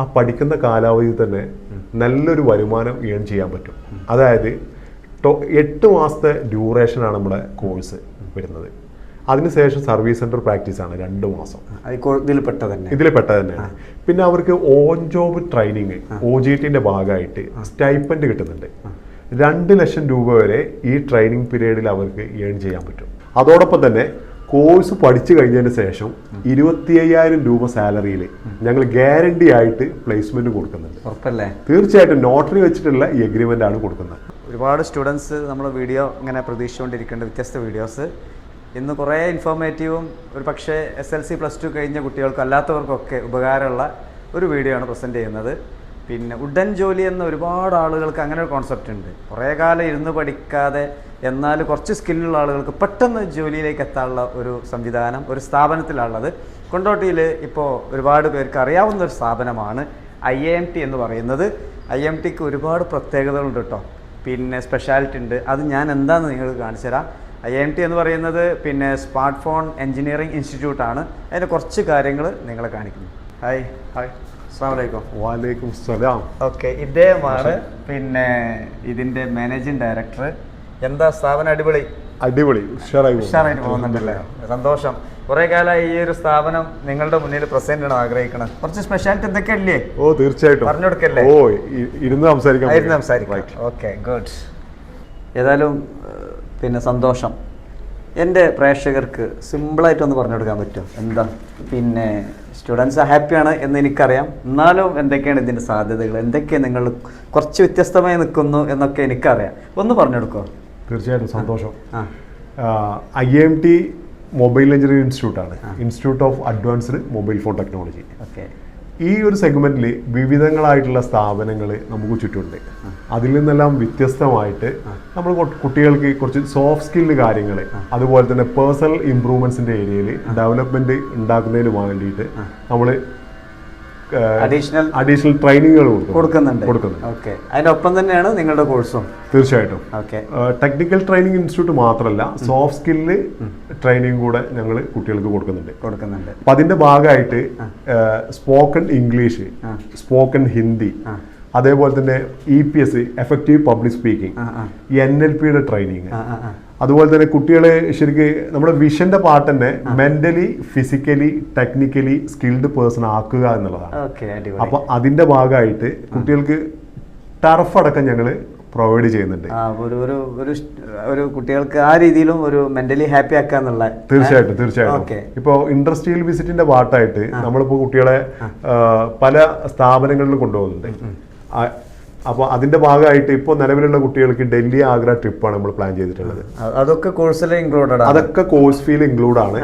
ആ പഠിക്കുന്ന കാലാവധി തന്നെ നല്ലൊരു വരുമാനം ഏൺ ചെയ്യാൻ പറ്റും. അതായത് എട്ട് മാസത്തെ ഡ്യൂറേഷനാണ് നമ്മുടെ കോഴ്സ് വരുന്നത്. അതിനുശേഷം സർവീസ് സെന്റർ പ്രാക്ടീസ് ആണ് രണ്ട് മാസം. ഇതിൽ പെട്ട തന്നെ ഇതിൽ പെട്ട തന്നെയാണ് പിന്നെ അവർക്ക് on job training O G ടിന്റെ ഭാഗമായിട്ട് സ്റ്റൈപ്പൻഡ് കിട്ടുന്നുണ്ട്. രണ്ട് ലക്ഷം രൂപ വരെ ഈ ട്രെയിനിങ് പീരീഡിൽ അവർക്ക് ഏൺ ചെയ്യാൻ പറ്റും. അതോടൊപ്പം തന്നെ കോഴ്സ് പഠിച്ചു കഴിഞ്ഞതിന് ശേഷം ഇരുപത്തി അയ്യായിരം രൂപ സാലറിയിൽ ഞങ്ങൾ ഗ്യാരണ്ടി ആയിട്ട് പ്ലേസ്മെന്റ് കൊടുക്കുന്നുണ്ട്. ഉറപ്പല്ലേ? തീർച്ചയായിട്ടും നോട്ടറി വെച്ചിട്ടുള്ള ഈ എഗ്രിമെന്റ് ആണ് കൊടുക്കുന്നത്. ഒരുപാട് സ്റ്റുഡൻസ് നമ്മൾ വീഡിയോ ഇങ്ങനെ പ്രതീക്ഷിച്ചുകൊണ്ടിരിക്കേണ്ട വ്യത്യസ്ത വീഡിയോസ് ഇന്ന് കുറേ ഇൻഫോർമേറ്റീവും ഒരു പക്ഷേ S L C plus two കഴിഞ്ഞ കുട്ടികൾക്കും അല്ലാത്തവർക്കൊക്കെ ഉപകാരമുള്ള ഒരു വീഡിയോ ആണ് പ്രസന്റ് ചെയ്യുന്നത്. പിന്നെ ഉഡൻ ജോലി എന്ന ഒരുപാട് ആളുകൾക്ക് അങ്ങനെ ഒരു കോൺസെപ്റ്റ് ഉണ്ട്. കുറേ കാലം ഇരുന്ന് പഠിക്കാതെ എന്നാൽ കുറച്ച് സ്കില്ലുള്ള ആളുകൾക്ക് പെട്ടെന്ന് ജോലിയിലേക്ക് എത്താനുള്ള ഒരു സംവിധാനം ഒരു സ്ഥാപനത്തിലുള്ളത് കൊണ്ടോട്ടിയിൽ ഇപ്പോൾ ഒരുപാട് പേർക്ക് അറിയാവുന്ന ഒരു സ്ഥാപനമാണ് ഐ എം ടി എന്ന് പറയുന്നത്. ഐ എം ടിക്ക് ഒരുപാട് പ്രത്യേകതകളുണ്ട് കേട്ടോ. പിന്നെ സ്പെഷ്യാലിറ്റി ഉണ്ട്. അത് ഞാൻ എന്താണെന്ന് നിങ്ങൾ കാണിച്ചു തരാം. ഐ എം ടി എന്ന് പറയുന്നത് പിന്നെ സ്മാർട്ട് ഫോൺ എഞ്ചിനീയറിംഗ് ആണ്. അതിന്റെ കുറച്ച് കാര്യങ്ങൾ നിങ്ങളെ കാണിക്കുന്നു. ഹായ് ഹായ് വലൈക്കും സലാം ഓക്കെ ഇദ്ദേഹമാണ് പിന്നെ ഇതിന്റെ മാനേജിങ് ഡയറക്ടർ എന്താ സ്ഥാപനം അടിപൊളി? അടിപൊളി ഉഷാറായി ഉഷാറായിട്ട് പോകുന്നുണ്ടല്ലേ? സന്തോഷം. കുറെ കാലമായി ഈ ഒരു സ്ഥാപനം നിങ്ങളുടെ മുന്നിൽ പ്രസന്റ് ചെയ്യണം ആഗ്രഹിക്കണം. കുറച്ച് സ്പെഷ്യാലിറ്റി എന്തൊക്കെ എന്തൊക്കെയല്ലേ ഓ തീർച്ചയായിട്ടും. പറഞ്ഞു കൊടുക്കല്ലേ? ഓ ഇരുന്ന് സംസാരിക്കാം ഇരുന്ന് സംസാരിക്കാം. ഓക്കെ ഗുഡ് ഏതായാലും പിന്നെ സന്തോഷം. എന്റെ പ്രേക്ഷകർക്ക് സിമ്പിളായിട്ടൊന്ന് പറഞ്ഞു കൊടുക്കാൻ പറ്റും എന്താ? പിന്നെ സ്റ്റുഡൻസ് ഹാപ്പിയാണ് എന്ന് എനിക്കറിയാം. എന്നാലും എന്തൊക്കെയാണ് ഇതിന്റെ സാധ്യതകൾ? എന്തൊക്കെ നിങ്ങൾ കുറച്ച് വ്യത്യസ്തമായി നിൽക്കുന്നു എന്നൊക്കെ എനിക്കറിയാം. ഒന്ന് പറഞ്ഞു കൊടുക്കുമോ തീർച്ചയായിട്ടും സന്തോഷം. I M T mobile engineering institute ആണ്. Institute of advanced mobile phone technology okay ഈ ഒരു സെഗ്മെന്റിൽ വിവിധങ്ങളായിട്ടുള്ള സ്ഥാപനങ്ങൾ നമുക്ക് ചുറ്റുമുണ്ട്. അതിൽ നിന്നെല്ലാം വ്യത്യസ്തമായിട്ട് നമ്മൾ കുട്ടികൾക്ക് കുറച്ച് സോഫ്റ്റ് സ്കില്ല് കാര്യങ്ങൾ അതുപോലെ തന്നെ പേഴ്സണൽ ഇമ്പ്രൂവ്മെന്റ്സിന്റെ ഏരിയയിൽ ഡെവലപ്മെന്റ് ഉണ്ടാക്കുന്നതിന് വേണ്ടിയിട്ട് നമ്മൾ അഡീഷണൽ അഡീഷണൽ ട്രെയിനിങ്ങുകൾ കൊടുക്കുന്നുണ്ട്. കൊടുക്കുന്നുണ്ട്. ഓക്കെ അതിനൊപ്പം തന്നെയാണ് നിങ്ങളുടെ കോഴ്സും തീർച്ചയായിട്ടും. ഓക്കെ ടെക്നിക്കൽ ട്രെയിനിങ് ഇൻസ്റ്റിറ്റ്യൂട്ട് മാത്രമല്ല സോഫ്റ്റ് സ്കില്ല് ട്രെയിനിങ് കൂടെ ഞങ്ങൾ കുട്ടികൾക്ക് കൊടുക്കുന്നുണ്ട്. കൊടുക്കുന്നുണ്ട്. അപ്പൊ അതിന്റെ ഭാഗമായിട്ട് സ്പോക്കൺ ഇംഗ്ലീഷ് സ്പോക്കൺ ഹിന്ദി അതേപോലെ തന്നെ E P S effective public speaking N L പിയുടെ ട്രെയിനിങ് അതുപോലെ തന്നെ കുട്ടികളെ ശരിക്കും നമ്മുടെ വിഷന്റെ പാർട്ട് തന്നെ mentally physically technically skilled person ആക്കുക എന്നുള്ളതാണ്. അപ്പൊ അതിന്റെ ഭാഗമായിട്ട് കുട്ടികൾക്ക് ടർഫ് അടക്കം ഞങ്ങൾ പ്രൊവൈഡ് ചെയ്യുന്നുണ്ട്. ഒരു ഒരു ഒരു ഒരു കുട്ടികൾക്ക് ആ രീതിയിലും ഒരു മെന്റലി ഹാപ്പി ആക്കുക എന്നുള്ള തീർച്ചയായിട്ടും തീർച്ചയായിട്ടും. ഇപ്പോൾ ഇൻഡസ്ട്രിയൽ വിസിറ്റിന്റെ പാർട്ടായിട്ട് നമ്മളിപ്പോൾ കുട്ടികളെ പല സ്ഥാപനങ്ങളിൽ കൊണ്ടുപോകുന്നുണ്ട്. അപ്പോൾ അതിന്റെ ഭാഗമായിട്ട് ഇപ്പോൾ നിലവിലുള്ള കുട്ടികൾക്ക് ഡൽഹി ആഗ്ര ട്രിപ്പാണ് നമ്മൾ പ്ലാൻ ചെയ്തിട്ടുള്ളത്. അതൊക്കെ കോഴ്സിൽ ഇൻക്ലൂഡഡ് ആണ്. അതൊക്കെ കോഴ്സ് ഫീൽ ഇൻക്ലൂഡ് ആണ്.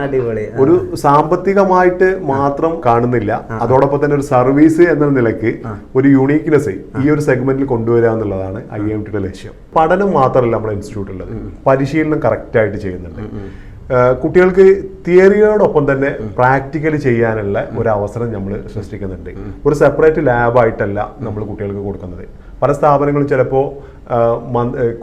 ഒരു സാമ്പത്തികമായിട്ട് മാത്രം കാണുന്നില്ല. അതോടൊപ്പം തന്നെ ഒരു സർവീസ് എന്ന നിലയ്ക്ക് ഒരു യൂണീക്നെസ് ഈ ഒരു സെഗ്മെന്റിൽ കൊണ്ടുവരിക എന്നുള്ളതാണ് ഐ എം ടിയുടെ ലക്ഷ്യം. പഠനം മാത്രമല്ല നമ്മുടെ ഇൻസ്റ്റിറ്റ്യൂട്ടിലുള്ളത് പരിശീലനം കറക്റ്റായിട്ട് ചെയ്യുന്നുണ്ട്. കുട്ടികൾക്ക് തിയറിയോടൊപ്പം തന്നെ പ്രാക്ടിക്കലി ചെയ്യാനുള്ള ഒരു അവസരം നമ്മൾ സൃഷ്ടിക്കുന്നുണ്ട്. ഒരു സെപ്പറേറ്റ് ലാബായിട്ടല്ല നമ്മൾ കുട്ടികൾക്ക് കൊടുക്കുന്നത്. പല സ്ഥാപനങ്ങളും ചിലപ്പോൾ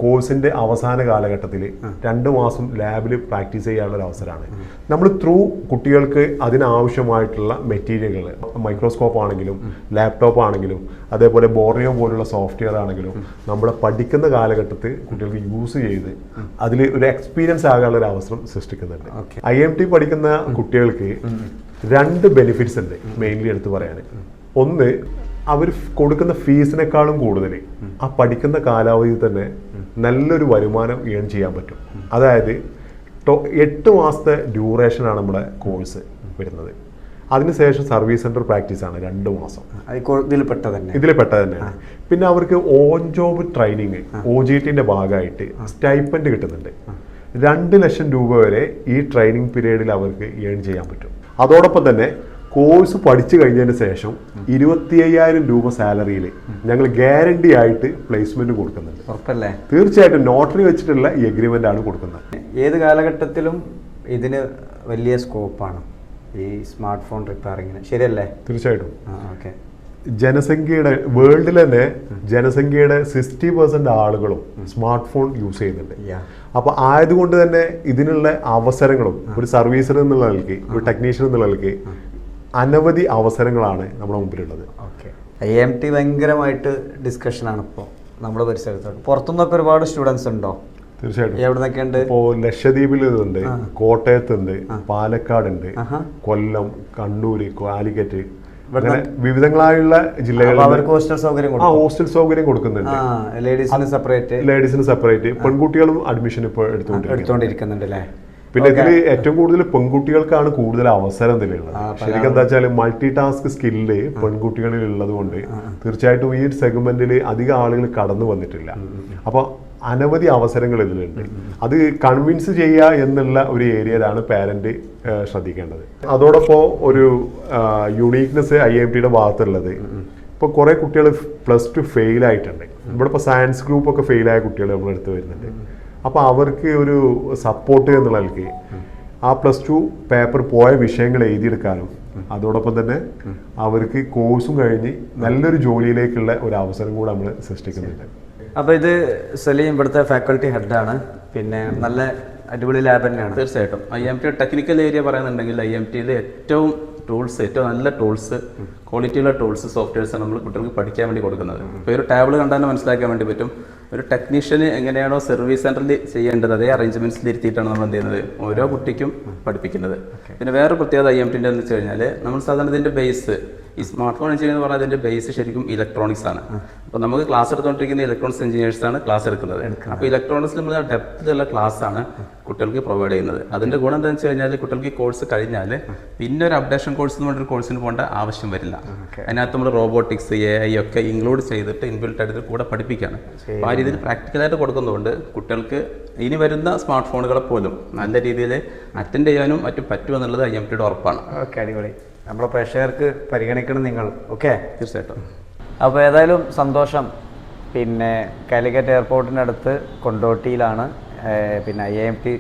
കോഴ്സിന്റെ അവസാന കാലഘട്ടത്തിൽ രണ്ട് മാസം ലാബിൽ പ്രാക്ടീസ് ചെയ്യാനുള്ള ഒരു അവസരമാണ്. നമ്മൾ ത്രൂ കുട്ടികൾക്ക് അതിനാവശ്യമായിട്ടുള്ള മെറ്റീരിയലുകൾ മൈക്രോസ്കോപ്പ് ആണെങ്കിലും ലാപ്ടോപ്പ് ആണെങ്കിലും അതേപോലെ ബോർണിയോ പോലുള്ള സോഫ്റ്റ്വെയർ ആണെങ്കിലും നമ്മൾ പഠിക്കുന്ന കാലഘട്ടത്തിൽ കുട്ടികൾക്ക് യൂസ് ചെയ്ത് അതിൽ ഒരു എക്സ്പീരിയൻസ് ആകാനുള്ള ഒരു അവസരം സൃഷ്ടിക്കുന്നുണ്ട്. ഐ എം ടി പഠിക്കുന്ന കുട്ടികൾക്ക് രണ്ട് ബെനിഫിറ്റ്സ് ഉണ്ട് മെയിൻലി എടുത്ത് പറയാൻ ഒന്ന് അവർ കൊടുക്കുന്ന ഫീസിനേക്കാളും കൂടുതൽ ആ പഠിക്കുന്ന കാലാവധി തന്നെ നല്ലൊരു വരുമാനം ഏൺ ചെയ്യാൻ പറ്റും. അതായത് എട്ട് മാസത്തെ ഡ്യൂറേഷനാണ് നമ്മുടെ കോഴ്സ് വരുന്നത്. അതിനുശേഷം സർവീസ് സെന്റർ പ്രാക്ടീസ് ആണ് രണ്ട് മാസം. ഇതിൽ പെട്ട തന്നെ ഇതിൽ പെട്ട തന്നെയാണ് പിന്നെ അവർക്ക് on job training O G ടിന്റെ ഭാഗമായിട്ട് സ്റ്റൈപ്പൻഡ് കിട്ടുന്നുണ്ട്. രണ്ട് ലക്ഷം രൂപ വരെ ഈ ട്രെയിനിങ് പീരീഡിൽ അവർക്ക് ഏൺ ചെയ്യാൻ പറ്റും. അതോടൊപ്പം തന്നെ കോഴ്സ് പഠിച്ചു കഴിഞ്ഞതിന് ശേഷം ഇരുപത്തി അയ്യായിരം രൂപ സാലറിയിൽ ഞങ്ങൾ ഗ്യാരണ്ടി ആയിട്ട് പ്ലേസ്മെന്റ് കൊടുക്കുന്നുണ്ട്. ഉറപ്പല്ലേ? തീർച്ചയായിട്ടും നോട്ടറി വെച്ചിട്ടുള്ള ഈ അഗ്രിമെന്റ് ആണ് കൊടുക്കുന്നത്. ഏത് കാലഘട്ടത്തിലും ഇതിന് വലിയ സ്കോപ്പാണ് ഈ സ്മാർട്ട് ഫോൺ റിപ്പയറിങ്ങിന് ശരിയല്ലേ? തീർച്ചയായിട്ടും. ഓക്കെ ജനസംഖ്യയുടെ വേൾഡിൽ തന്നെ ജനസംഖ്യയുടെ സിക്സ്റ്റി പെർസെന്റ് ആളുകളും സ്മാർട്ട് ഫോൺ യൂസ് ചെയ്യുന്നുണ്ട്. യാ അപ്പൊ ആയതുകൊണ്ട് തന്നെ ഇതിനുള്ള അവസരങ്ങളും ഒരു സർവീസർ എന്നുള്ള നിലയ്ക്ക് ഒരു ടെക്നീഷ്യൻ എന്നുള്ള നിലയ്ക്ക് അനവധി അവസരങ്ങളാണ് നമ്മുടെ മുമ്പിലുള്ളത്. ഓക്കെ. ഐ എം ടി ഭയങ്കരമായിട്ട് ഡിസ്കഷനാണ് ഇപ്പോൾ നമ്മുടെ പരിസരത്തോട് പുറത്തുനിന്നൊക്കെ ഒരുപാട് സ്റ്റുഡൻസ് ഉണ്ടോ? തീർച്ചയായിട്ടും. എവിടെ നിന്നൊക്കെ ഉണ്ട് ഇപ്പോ ലക്ഷദ്വീപിൽ ഇതുണ്ട് കോട്ടയത്തുണ്ട് പാലക്കാടുണ്ട് കൊല്ലം കണ്ണൂര് കാലിക്കറ്റ് വിവിധങ്ങളായുള്ള ജില്ലകളിൽ അവർക്ക് ഹോസ്റ്റൽ സൗകര്യം ആ ഹോസ്റ്റൽ സൗകര്യം കൊടുക്കുന്നുണ്ട്. ലേഡീസിന് സെപ്പറേറ്റ് ലേഡീസിന് സെപ്പറേറ്റ് പെൺകുട്ടികളും അഡ്മിഷൻ ഇപ്പോൾ എടുത്തുകൊണ്ട് എടുത്തുകൊണ്ടിരിക്കുന്നുണ്ട് അല്ലേ പിന്നെ ഇതിൽ ഏറ്റവും കൂടുതൽ പെൺകുട്ടികൾക്കാണ് കൂടുതൽ അവസരം ഇതിലുള്ളത്. ശരിക്കും എന്താ വെച്ചാൽ മൾട്ടി ടാസ്ക് സ്കില്ല് പെൺകുട്ടികളിൽ ഉള്ളത് കൊണ്ട് തീർച്ചയായിട്ടും ഈ സെഗ്മെന്റിൽ അധികം ആളുകൾ കടന്നു വന്നിട്ടില്ല. അപ്പൊ അനവധി അവസരങ്ങൾ ഇതിലുണ്ട്. അത് കൺവിൻസ് ചെയ്യുക എന്നുള്ള ഒരു ഏരിയയിലാണ് പാരന്റ് ശ്രദ്ധിക്കേണ്ടത്. അതോടൊപ്പം ഒരു യുണീക്നെസ് ഐ എം ടിയുടെ ഭാഗത്തുള്ളത്. ഇപ്പൊ കുറെ കുട്ടികൾ പ്ലസ് ടു ഫെയിൽ ആയിട്ടുണ്ട്. ഇവിടെ ഇപ്പൊ സയൻസ് ഗ്രൂപ്പ് ഒക്കെ ഫെയിൽ ആയ കുട്ടികൾ നമ്മളെടുത്ത് വരുന്നുണ്ട്. അപ്പോൾ അവർക്ക് ഒരു സപ്പോർട്ട് എന്നുള്ള നിലയ്ക്ക് ആ പ്ലസ് ടു പേപ്പർ പോയ വിഷയങ്ങൾ എഴുതിയെടുക്കാനും അതോടൊപ്പം തന്നെ അവർക്ക് കോഴ്സും കഴിഞ്ഞ് നല്ലൊരു ജോലിയിലേക്കുള്ള ഒരു അവസരം കൂടെ നമ്മൾ സൃഷ്ടിക്കുന്നുണ്ട്. അപ്പോൾ ഇത് സലീം ഇവിടുത്തെ ഫാക്കൾട്ടി ഹെഡാണ് പിന്നെ നല്ല അടിപൊളി ലാബ് തന്നെയാണ്. തീർച്ചയായിട്ടും. I M T technical area പറയുന്നുണ്ടെങ്കിൽ ഐ എം ടിയിൽ ഏറ്റവും ടൂൾസ് ഏറ്റവും നല്ല ടൂൾസ് ക്വാളിറ്റിയുള്ള ടൂൾസ് സോഫ്റ്റ്വെയർസ് നമ്മൾ കുട്ടികൾക്ക് പഠിക്കാൻ വേണ്ടി കൊടുക്കുന്നത്. ഇപ്പോൾ ഒരു ടേബിൾ കണ്ടാൽ മനസ്സിലാക്കാൻ വേണ്ടി പറ്റും. ഒരു ടെക്നീഷ്യന് എങ്ങനെയാണോ സർവീസ് സെന്ററിൽ ചെയ്യേണ്ടത് അതേ അറേഞ്ച്മെന്റ്സിൽ ഇരുത്തിയിട്ടാണ് നമ്മൾ എന്ത് ചെയ്യുന്നത്. ഓരോ കുട്ടിക്കും പഠിപ്പിക്കുന്നത്. പിന്നെ വേറെ പ്രത്യേകത ഐ എം ടിന്റെ എന്ന് വെച്ച് കഴിഞ്ഞാൽ നമ്മൾ സാധാരണ ഇതിന്റെ ബേസ് ഈ സ്മാർട്ട് ഫോൺ എഞ്ചിനീയർ എന്ന് പറഞ്ഞാൽ അതിന്റെ ബേസ് ശരിക്കും ഇലക്ട്രോണിക്സ് ആണ്. അപ്പോൾ നമുക്ക് ക്ലാസ് എടുത്തുകൊണ്ടിരിക്കുന്ന ഇലക്ട്രോണിക്സ് എഞ്ചിനീയേഴ്സ് ആണ് ക്ലാസ് എടുക്കുന്നത്. അപ്പോൾ ഇലക്ട്രോണിക്സ് നമ്മൾ ഡെപ്തിലുള്ള ക്ലാസ് ആണ്. കുട്ടികൾക്ക് പ്രൊവൈഡ് ചെയ്യുന്നത്. അതിന്റെ ഗുണം എന്താണെന്ന് വെച്ച് കഴിഞ്ഞാൽ കുട്ടികൾക്ക് കോഴ്സ് കഴിഞ്ഞാൽ പിന്നെ ഒരു അപ്ഡേഷൻ കോഴ്സ് എന്ന് പറഞ്ഞൊരു കോഴ്സിന് പോകേണ്ട ആവശ്യം വരില്ല. അതിനകത്ത് നമ്മൾ റോബോട്ടിക്സ് എ ഐ ഒക്കെ ഇൻക്ലൂഡ് ചെയ്തിട്ട് ഇൻബിൽട്ട് ആയിട്ട് കൂടെ പഠിപ്പിക്കുകയാണ് അപ്പോൾ ആ രീതിയിൽ പ്രാക്ടിക്കലായിട്ട് കൊടുക്കുന്നതുകൊണ്ട് കുട്ടികൾക്ക് ഇനി വരുന്ന സ്മാർട്ട് ഫോണുകളെ പോലും നല്ല രീതിയിൽ അറ്റൻഡ് ചെയ്യാനും മറ്റും പറ്റുമെന്നുള്ളത് ഐ എം ടിയുടെ ഉറപ്പാണ്. ഓക്കെ അടിപൊളി. നമ്മുടെ പ്രേക്ഷകർക്ക് പരിഗണിക്കണം നിങ്ങൾ ഓക്കെ? തീർച്ചയായിട്ടും. അപ്പോൾ ഏതായാലും സന്തോഷം. പിന്നെ കാലിക്കറ്റ് എയർപോർട്ടിനടുത്ത് അടുത്ത് കൊണ്ടോട്ടിയിലാണ് പിന്നെ ഐ എം ടി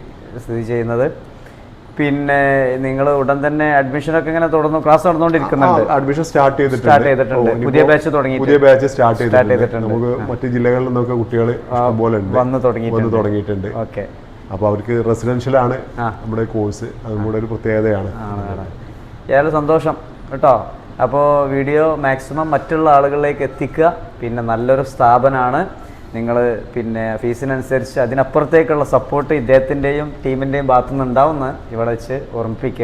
സ്ഥിതി ചെയ്യുന്നത്. പിന്നെ നിങ്ങൾ ഉടൻ തന്നെ അഡ്മിഷൻ ഒക്കെ ഇങ്ങനെ തുടർന്നു ക്ലാസ് നടന്നുകൊണ്ടിരിക്കുന്നുണ്ട്. അഡ്മിഷൻ സ്റ്റാർട്ട് ചെയ്തിട്ടുണ്ട്. സ്റ്റാർട്ട് ചെയ്തിട്ടുണ്ട്. പുതിയ ബാച്ച് തുടങ്ങി പുതിയ ബാച്ച് സ്റ്റാർട്ട് ചെയ്തിട്ടുണ്ട്. നമുക്ക് മറ്റു ജില്ലകളിൽ നിന്നൊക്കെ കുട്ടികൾ പോലെ വന്ന് തുടങ്ങി വന്ന് തുടങ്ങിയിട്ടുണ്ട്. ഓക്കെ. അപ്പോൾ അവർക്ക് റെസിഡൻഷ്യൽ ആണ് നമ്മുടെ കോഴ്സ് അതും കൂടെ ഒരു പ്രത്യേകതയാണ്. ആണ് സന്തോഷം. കേട്ടോ. അപ്പോൾ വീഡിയോ മാക്സിമം മറ്റുള്ള ആളുകളിലേക്ക് എത്തിക്കുക. പിന്നെ നല്ലൊരു സ്ഥാപനമാണ്. നിങ്ങൾ പിന്നെ ഫീസിനനുസരിച്ച് അതിനപ്പുറത്തേക്കുള്ള സപ്പോർട്ട് ഇദ്ദേഹത്തിന്റെയും ടീമിന്റെയും ഭാഗത്തുനിന്ന് ഉണ്ടാവുമെന്ന് ഇവിടെ വെച്ച് ഓർമ്മിപ്പിക്കുക